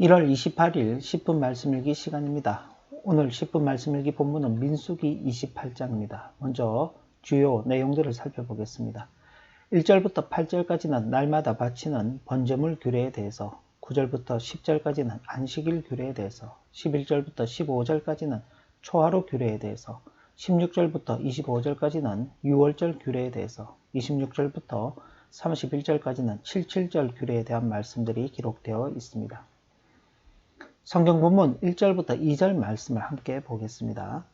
1월 28일 10분 말씀 일기 시간입니다. 오늘 10분 말씀 일기 본문은 민수기 28장입니다. 먼저 주요 내용들을 살펴보겠습니다. 1절부터 8절까지는 날마다 바치는 번제물 규례에 대해서 9절부터 10절까지는 안식일 규례에 대해서 11절부터 15절까지는 초하루 규례에 대해서 16절부터 25절까지는 6월절 규례에 대해서 26절부터 31절까지는 77절 규례에 대한 말씀들이 기록되어 있습니다. 성경 본문 1절부터 2절 말씀을 함께 보겠습니다.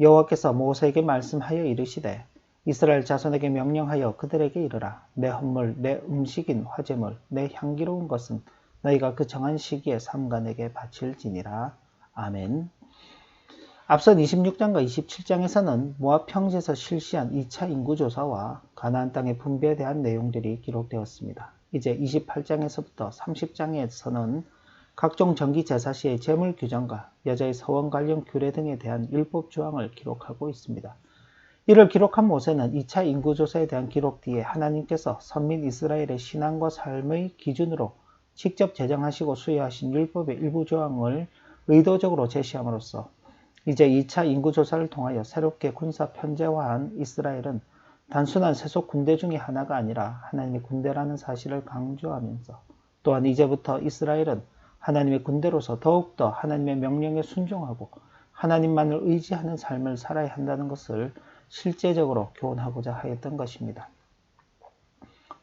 여호와께서 모세에게 말씀하여 이르시되 이스라엘 자손에게 명령하여 그들에게 이르라 내 헌물 내 음식인 화제물 내 향기로운 것은 너희가 그 정한 시기에 삼간에게 바칠지니라. 아멘. 앞선 26장과 27장에서는 모압 평지에서 실시한 2차 인구조사와 가나안 땅의 분배에 대한 내용들이 기록되었습니다. 이제 28장에서부터 30장에서는 각종 정기 제사 시의 재물 규정과 여자의 서원 관련 규례 등에 대한 율법 조항을 기록하고 있습니다. 이를 기록한 모세는 2차 인구조사에 대한 기록 뒤에 하나님께서 선민 이스라엘의 신앙과 삶의 기준으로 직접 제정하시고 수여하신 율법의 일부 조항을 의도적으로 제시함으로써 이제 2차 인구조사를 통하여 새롭게 군사 편제화한 이스라엘은 단순한 세속 군대 중의 하나가 아니라 하나님의 군대라는 사실을 강조하면서 또한 이제부터 이스라엘은 하나님의 군대로서 더욱더 하나님의 명령에 순종하고 하나님만을 의지하는 삶을 살아야 한다는 것을 실제적으로 교훈하고자 하였던 것입니다.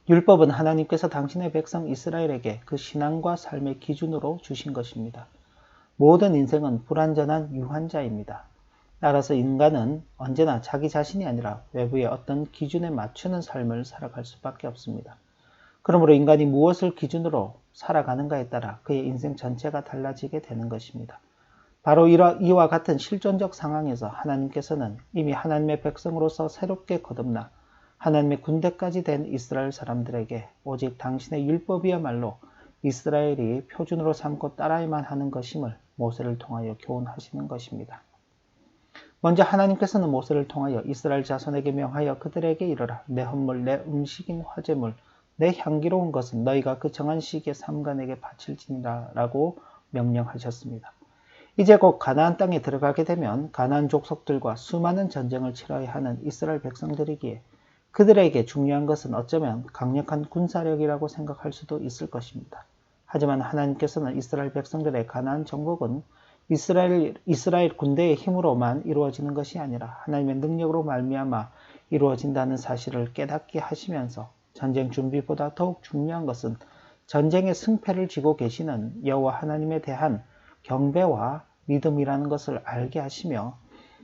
율법은 하나님께서 당신의 백성 이스라엘에게 그 신앙과 삶의 기준으로 주신 것입니다. 모든 인생은 불완전한 유한자입니다. 따라서 인간은 언제나 자기 자신이 아니라 외부의 어떤 기준에 맞추는 삶을 살아갈 수밖에 없습니다. 그러므로 인간이 무엇을 기준으로 살아가는가에 따라 그의 인생 전체가 달라지게 되는 것입니다. 바로 이와 같은 실존적 상황에서 하나님께서는 이미 하나님의 백성으로서 새롭게 거듭나 하나님의 군대까지 된 이스라엘 사람들에게 오직 당신의 율법이야말로 이스라엘이 표준으로 삼고 따라야만 하는 것임을 모세를 통하여 교훈하시는 것입니다. 먼저 하나님께서는 모세를 통하여 이스라엘 자손에게 명하여 그들에게 이르라 내 헌물 내 음식인 화제물 내 향기로운 것은 너희가 그 정한 시기에 삼간에게 바칠지니라 라고 명령하셨습니다. 이제 곧 가나안 땅에 들어가게 되면 가나안 족속들과 수많은 전쟁을 치러야 하는 이스라엘 백성들이기에 그들에게 중요한 것은 어쩌면 강력한 군사력이라고 생각할 수도 있을 것입니다. 하지만 하나님께서는 이스라엘 백성들의 가나안 정복은 이스라엘, 이스라엘 군대의 힘으로만 이루어지는 것이 아니라 하나님의 능력으로 말미암아 이루어진다는 사실을 깨닫게 하시면서 전쟁 준비보다 더욱 중요한 것은 전쟁의 승패를 쥐고 계시는 여호와 하나님에 대한 경배와 믿음이라는 것을 알게 하시며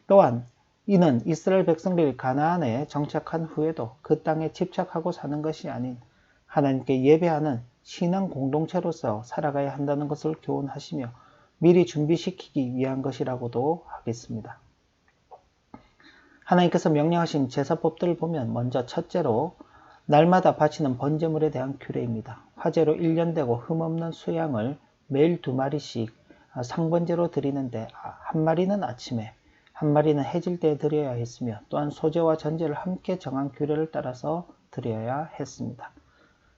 또한 이는 이스라엘 백성들이 가나안에 정착한 후에도 그 땅에 집착하고 사는 것이 아닌 하나님께 예배하는 신앙 공동체로서 살아가야 한다는 것을 교훈하시며 미리 준비시키기 위한 것이라고도 하겠습니다. 하나님께서 명령하신 제사법들을 보면 먼저 첫째로 날마다 바치는 번제물에 대한 규례입니다. 화제로 1년 되고 흠없는 수양을 매일 두 마리씩 상번제로 드리는데 한 마리는 아침에 한 마리는 해질 때 드려야 했으며 또한 소제와 전제를 함께 정한 규례를 따라서 드려야 했습니다.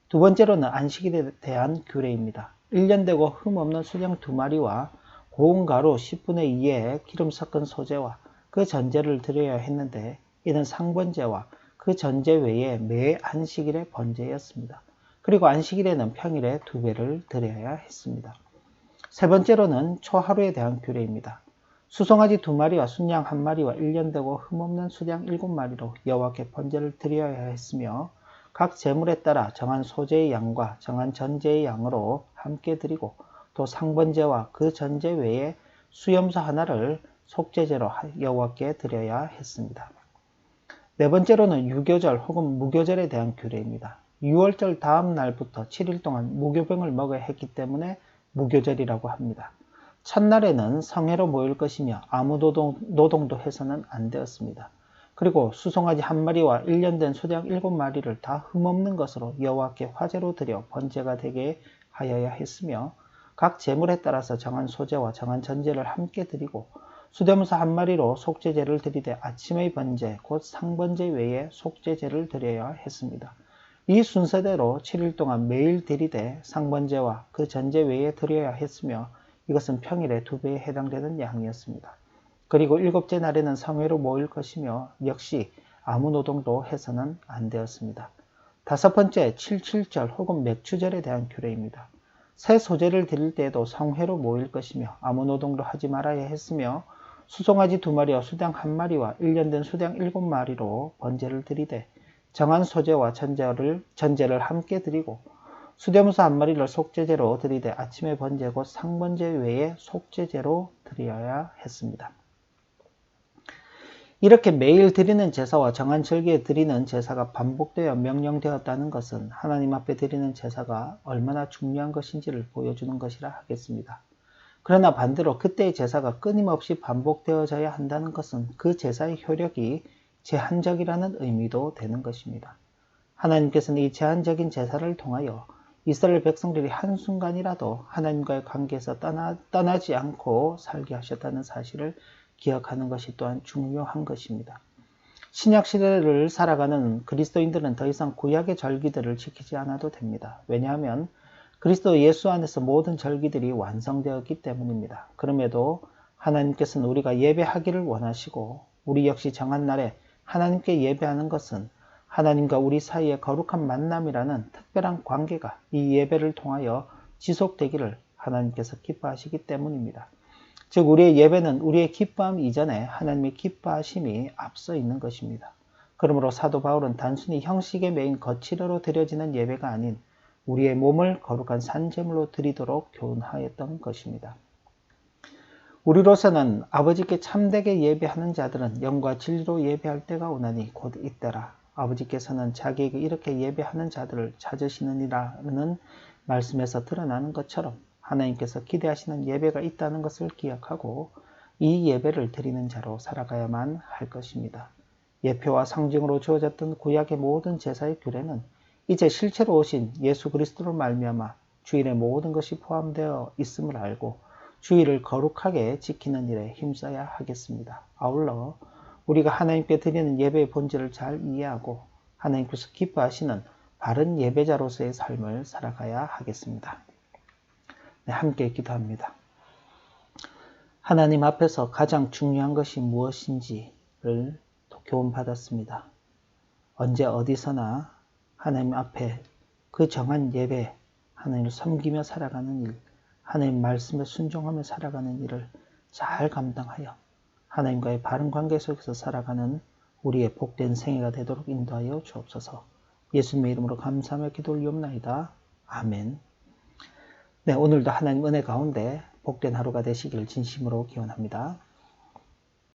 두 번째로는 안식일에 대한 규례입니다. 1년 되고 흠없는 수양 두 마리와 고운 가루 10분의 2의 기름 섞은 소제와 그 전제를 드려야 했는데 이는 상번제와 그 전제 외에 매 안식일의 번제였습니다. 그리고 안식일에는 평일에 두 배를 드려야 했습니다. 세 번째로는 초하루에 대한 규례입니다. 수송아지 두 마리와 순양 한 마리와 1년 되고 흠없는 수양 일곱 마리로 여호와께 번제를 드려야 했으며 각 제물에 따라 정한 소재의 양과 정한 전제의 양으로 함께 드리고 또 상번제와 그 전제 외에 수염소 하나를 속죄제로 여호와께 드려야 했습니다. 네 번째로는 유교절 혹은 무교절에 대한 규례입니다. 6월절 다음 날부터 7일 동안 무교병을 먹어야 했기 때문에 무교절이라고 합니다. 첫날에는 성회로 모일 것이며 아무 노동, 노동도 해서는 안 되었습니다. 그리고 수송아지 한 마리와 1년 된 소장 7마리를 다 흠없는 것으로 여호와께 화제로 드려 번제가 되게 하여야 했으며 각 제물에 따라서 정한 소재와 정한 전제를 함께 드리고 수대무사 한 마리로 속죄제를 드리되 아침의 번제 곧 상번제 외에 속죄제를 드려야 했습니다. 이 순서대로 7일 동안 매일 들이대 상번제와 그 전제 외에 드려야 했으며 이것은 평일에 두 배에 해당되는 양이었습니다. 그리고 일곱째 날에는 성회로 모일 것이며 역시 아무 노동도 해서는 안 되었습니다. 다섯 번째 77절 혹은 맥추절에 대한 규례입니다. 새 소재를 드릴 때에도 성회로 모일 것이며 아무 노동도 하지 말아야 했으며 수송아지 두 마리와 수당 한 마리와 1년 된 수당 일곱 마리로 번제를 드리되 정한 소재와 전제를, 전제를 함께 드리고 수대무사 한 마리를 속죄제로 드리되 아침에 번제 곧 상번제 외에 속죄제로 드려야 했습니다. 이렇게 매일 드리는 제사와 정한 절기에 드리는 제사가 반복되어 명령되었다는 것은 하나님 앞에 드리는 제사가 얼마나 중요한 것인지를 보여주는 것이라 하겠습니다. 그러나 반대로 그때의 제사가 끊임없이 반복되어져야 한다는 것은 그 제사의 효력이 제한적이라는 의미도 되는 것입니다. 하나님께서는 이 제한적인 제사를 통하여 이스라엘 백성들이 한순간이라도 하나님과의 관계에서 떠나, 떠나지 않고 살게 하셨다는 사실을 기억하는 것이 또한 중요한 것입니다. 신약 시대를 살아가는 그리스도인들은 더 이상 구약의 절기들을 지키지 않아도 됩니다. 왜냐하면 그리스도 예수 안에서 모든 절기들이 완성되었기 때문입니다. 그럼에도 하나님께서는 우리가 예배하기를 원하시고 우리 역시 정한 날에 하나님께 예배하는 것은 하나님과 우리 사이의 거룩한 만남이라는 특별한 관계가 이 예배를 통하여 지속되기를 하나님께서 기뻐하시기 때문입니다. 즉 우리의 예배는 우리의 기뻐함 이전에 하나님의 기뻐하심이 앞서 있는 것입니다. 그러므로 사도 바울은 단순히 형식의 메인 거치료로 드려지는 예배가 아닌 우리의 몸을 거룩한 산재물로 드리도록 교훈하였던 것입니다. 우리로서는 아버지께 참되게 예배하는 자들은 영과 진리로 예배할 때가 오나니 곧 이때라. 아버지께서는 자기에게 이렇게 예배하는 자들을 찾으시느니라는 말씀에서 드러나는 것처럼 하나님께서 기대하시는 예배가 있다는 것을 기억하고 이 예배를 드리는 자로 살아가야만 할 것입니다. 예표와 상징으로 주어졌던 구약의 모든 제사의 규례는 이제 실체로 오신 예수 그리스도로 말미암아 주일의 모든 것이 포함되어 있음을 알고 주일을 거룩하게 지키는 일에 힘써야 하겠습니다. 아울러 우리가 하나님께 드리는 예배의 본질을 잘 이해하고 하나님께서 기뻐하시는 바른 예배자로서의 삶을 살아가야 하겠습니다. 네, 함께 기도합니다. 하나님 앞에서 가장 중요한 것이 무엇인지를 교훈받았습니다. 언제 어디서나 하나님 앞에 그 정한 예배, 하나님을 섬기며 살아가는 일, 하나님 말씀에 순종하며 살아가는 일을 잘 감당하여 하나님과의 바른 관계 속에서 살아가는 우리의 복된 생애가 되도록 인도하여 주옵소서. 예수님의 이름으로 감사하며 기도 올리옵나이다. 아멘. 네, 오늘도 하나님 은혜 가운데 복된 하루가 되시길 진심으로 기원합니다.